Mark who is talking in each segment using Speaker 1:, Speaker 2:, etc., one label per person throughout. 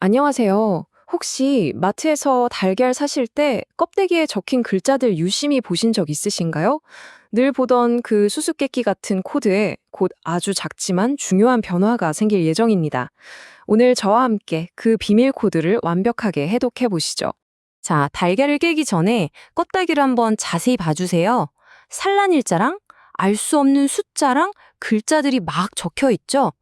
Speaker 1: 안녕하세요. 혹시 마트에서 달걀 사실 때 껍데기에 적힌 글자들 유심히 보신 적 있으신가요? 늘 보던 그 수수께끼 같은 코드에 곧 아주 작지만 중요한 변화가 생길 예정입니다. 오늘 저와 함께 그 비밀 코드를 완벽하게 해독해 보시죠. 자, 달걀을 깨기 전에 껍데기를 한번 자세히 봐주세요. 산란일자랑 알 수 없는 숫자랑 글자들이 막 적혀 있죠?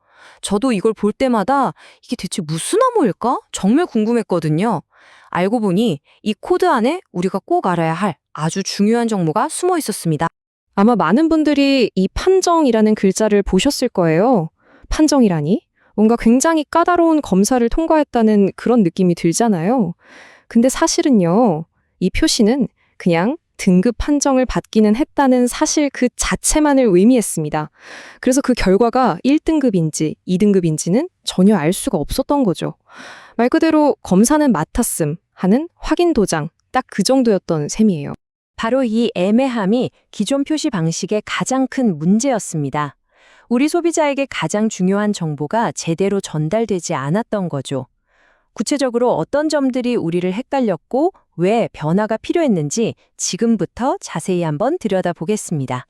Speaker 1: 저도 이걸 볼 때마다 이게 대체 무슨 암호일까? 정말 궁금했거든요. 알고 보니 이 코드 안에 우리가 꼭 알아야 할 아주 중요한 정보가 숨어 있었습니다. 아마 많은 분들이 이 판정이라는 글자를 보셨을 거예요. 판정이라니? 뭔가 굉장히 까다로운 검사를 통과했다는 그런 느낌이 들잖아요. 근데 사실은요, 이 표시는 그냥 등급 판정을 받기는 했다는 사실 그 자체만을 의미했습니다. 그래서 그 결과가 1등급인지 2등급인지는 전혀 알 수가 없었던 거죠. 말 그대로 검사는 맡았음 하는 확인 도장 딱 그 정도였던 셈이에요. 바로 이 애매함이 기존 표시 방식의 가장 큰 문제였습니다. 우리 소비자에게 가장 중요한 정보가 제대로 전달되지 않았던 거죠. 구체적으로 어떤 점들이 우리를 헷갈렸고 왜 변화가 필요했는지 지금부터 자세히 한번 들여다보겠습니다.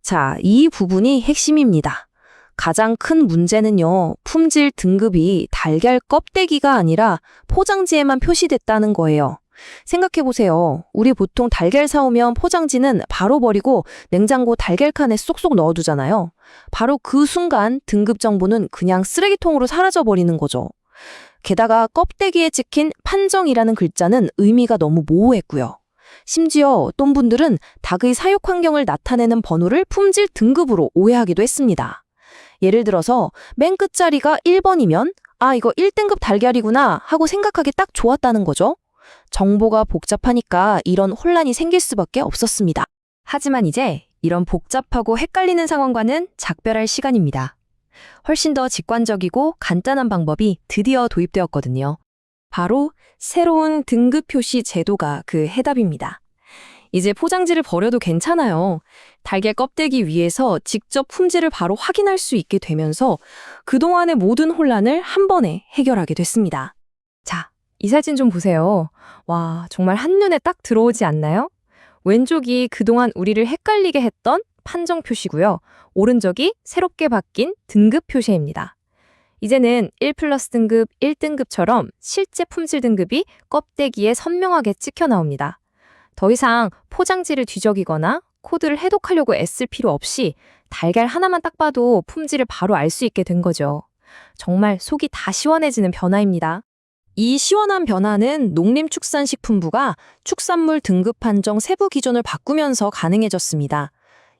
Speaker 1: 자, 이 부분이 핵심입니다. 가장 큰 문제는요, 품질 등급이 달걀 껍데기가 아니라 포장지에만 표시됐다는 거예요. 생각해보세요. 우리 보통 달걀 사오면 포장지는 바로 버리고 냉장고 달걀칸에 쏙쏙 넣어두잖아요. 바로 그 순간 등급 정보는 그냥 쓰레기통으로 사라져버리는 거죠. 게다가 껍데기에 찍힌 판정이라는 글자는 의미가 너무 모호했고요. 심지어 어떤 분들은 닭의 사육 환경을 나타내는 번호를 품질 등급으로 오해하기도 했습니다. 예를 들어서 맨 끝자리가 1번이면 아, 이거 1등급 달걀이구나 하고 생각하기 딱 좋았다는 거죠. 정보가 복잡하니까 이런 혼란이 생길 수밖에 없었습니다. 하지만 이제 이런 복잡하고 헷갈리는 상황과는 작별할 시간입니다. 훨씬 더 직관적이고 간단한 방법이 드디어 도입되었거든요. 바로 새로운 등급 표시 제도가 그 해답입니다. 이제 포장지를 버려도 괜찮아요. 달걀 껍데기 위에서 직접 품질을 바로 확인할 수 있게 되면서 그동안의 모든 혼란을 한 번에 해결하게 됐습니다. 자, 이 사진 좀 보세요. 와, 정말 한눈에 딱 들어오지 않나요? 왼쪽이 그동안 우리를 헷갈리게 했던 판정 표시고요. 오른쪽이 새롭게 바뀐 등급 표시입니다. 이제는 1 플러스 등급, 1등급처럼 실제 품질 등급이 껍데기에 선명하게 찍혀 나옵니다. 더 이상 포장지를 뒤적이거나 코드를 해독하려고 애쓸 필요 없이 달걀 하나만 딱 봐도 품질을 바로 알 수 있게 된 거죠. 정말 속이 다 시원해지는 변화입니다. 이 시원한 변화는 농림축산식품부가 축산물 등급 판정 세부 기준을 바꾸면서 가능해졌습니다.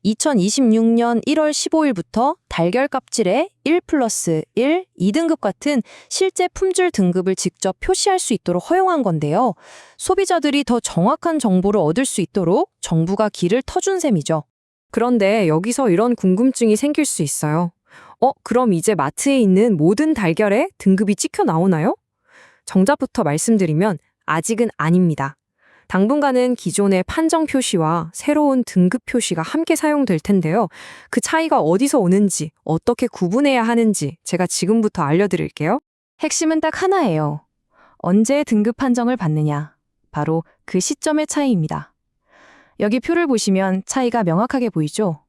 Speaker 1: 2026년 1월 15일부터 달걀 껍질에 1 플러스 1, 2등급 같은 실제 품질 등급을 직접 표시할 수 있도록 허용한 건데요. 소비자들이 더 정확한 정보를 얻을 수 있도록 정부가 길을 터준 셈이죠. 그런데 여기서 이런 궁금증이 생길 수 있어요. 어, 그럼 이제 마트에 있는 모든 달걀에 등급이 찍혀 나오나요? 정답부터 말씀드리면 아직은 아닙니다. 당분간은 기존의 판정 표시와 새로운 등급 표시가 함께 사용될 텐데요. 그 차이가 어디서 오는지, 어떻게 구분해야 하는지 제가 지금부터 알려드릴게요. 핵심은 딱 하나예요. 언제 등급 판정을 받느냐. 바로 그 시점의 차이입니다. 여기 표를 보시면 차이가 명확하게 보이죠?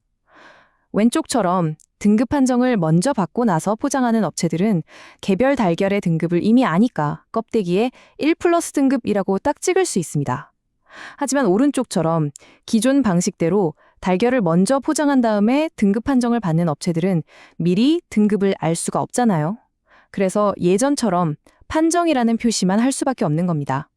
Speaker 1: 왼쪽처럼 등급 판정을 먼저 받고 나서 포장하는 업체들은 개별 달걀의 등급을 이미 아니까 껍데기에 1 플러스 등급이라고 딱 찍을 수 있습니다. 하지만 오른쪽처럼 기존 방식대로 달걀을 먼저 포장한 다음에 등급 판정을 받는 업체들은 미리 등급을 알 수가 없잖아요. 그래서 예전처럼 판정이라는 표시만 할 수밖에 없는 겁니다.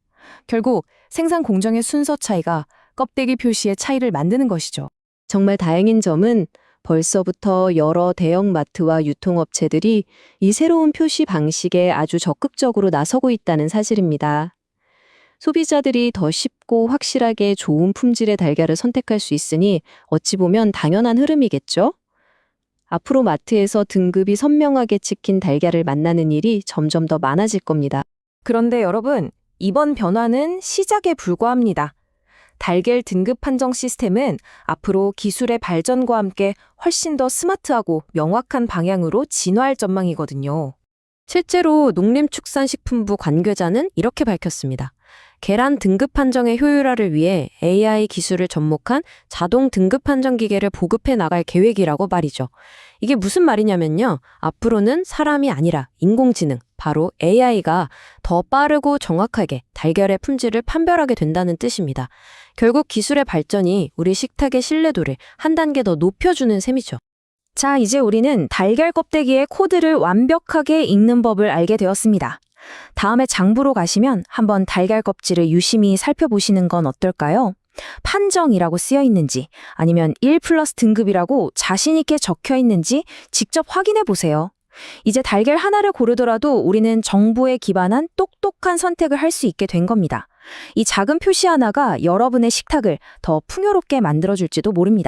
Speaker 1: 결국 생산 공정의 순서 차이가 껍데기 표시의 차이를 만드는 것이죠. 정말 다행인 점은 벌써부터 여러 대형 마트와 유통업체들이 이 새로운 표시 방식에 아주 적극적으로 나서고 있다는 사실입니다. 소비자들이 더 쉽고 확실하게 좋은 품질의 달걀을 선택할 수 있으니 어찌 보면 당연한 흐름이겠죠? 앞으로 마트에서 등급이 선명하게 찍힌 달걀을 만나는 일이 점점 더 많아질 겁니다. 그런데 여러분, 이번 변화는 시작에 불과합니다. 달걀 등급 판정 시스템은 앞으로 기술의 발전과 함께 훨씬 더 스마트하고 명확한 방향으로 진화할 전망이거든요.
Speaker 2: 실제로 농림축산식품부 관계자는 이렇게 밝혔습니다. 계란 등급 판정의 효율화를 위해 AI 기술을 접목한 자동 등급 판정 기계를 보급해 나갈 계획이라고 말이죠. 이게 무슨 말이냐면요. 앞으로는 사람이 아니라 인공지능, 바로 AI가 더 빠르고 정확하게 달걀의 품질을 판별하게 된다는 뜻입니다. 결국 기술의 발전이 우리 식탁의 신뢰도를 한 단계 더 높여주는 셈이죠.
Speaker 1: 자, 이제 우리는 달걀 껍데기의 코드를 완벽하게 읽는 법을 알게 되었습니다. 다음에 장보러 가시면 한번 달걀 껍질을 유심히 살펴보시는 건 어떨까요? 판정이라고 쓰여 있는지 아니면 1 플러스 등급이라고 자신 있게 적혀 있는지 직접 확인해 보세요. 이제 달걀 하나를 고르더라도 우리는 정보에 기반한 똑똑한 선택을 할 수 있게 된 겁니다. 이 작은 표시 하나가 여러분의 식탁을 더 풍요롭게 만들어줄지도 모릅니다.